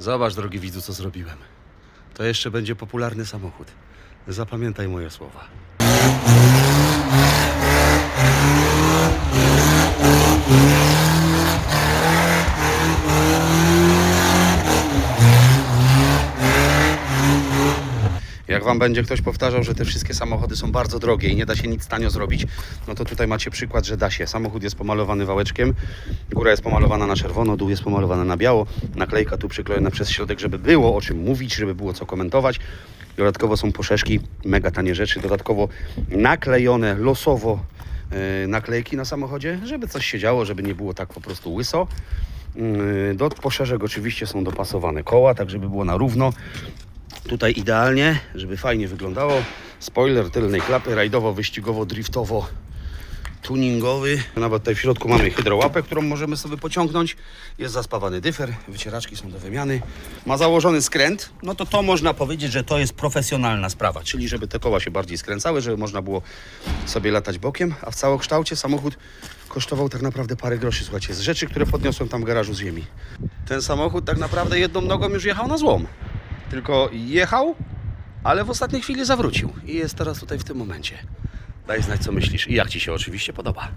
Zobacz, drogi widzu, co zrobiłem. To jeszcze będzie popularny samochód. Zapamiętaj moje słowa. Jak wam będzie ktoś powtarzał, że te wszystkie samochody są bardzo drogie i nie da się nic tanio zrobić, no to tutaj macie przykład, że da się. Samochód jest pomalowany wałeczkiem, góra jest pomalowana na czerwono, dół jest pomalowana na biało, naklejka tu przyklejona przez środek, żeby było o czym mówić, żeby było co komentować. Dodatkowo są poszeszki, mega tanie rzeczy, dodatkowo naklejone losowo yy, naklejki na samochodzie, żeby coś się działo, żeby nie było tak po prostu łyso. Yy, Do poszerzek oczywiście są dopasowane koła, tak żeby było na równo. Tutaj idealnie, żeby fajnie wyglądało. Spoiler tylnej klapy, rajdowo, wyścigowo, driftowo, tuningowy. Nawet tutaj w środku mamy hydrołapę, którą możemy sobie pociągnąć. Jest zaspawany dyfer, wycieraczki są do wymiany. Ma założony skręt, no to to można powiedzieć, że to jest profesjonalna sprawa. Czyli żeby te koła się bardziej skręcały, żeby można było sobie latać bokiem, a w całokształcie samochód kosztował tak naprawdę parę groszy, słuchajcie, z rzeczy, które podniosłem tam w garażu z ziemi. Ten samochód tak naprawdę jedną nogą już jechał na złom. Tylko jechał, ale w ostatniej chwili zawrócił i jest teraz tutaj w tym momencie. Daj znać, co myślisz i jak Ci się oczywiście podoba.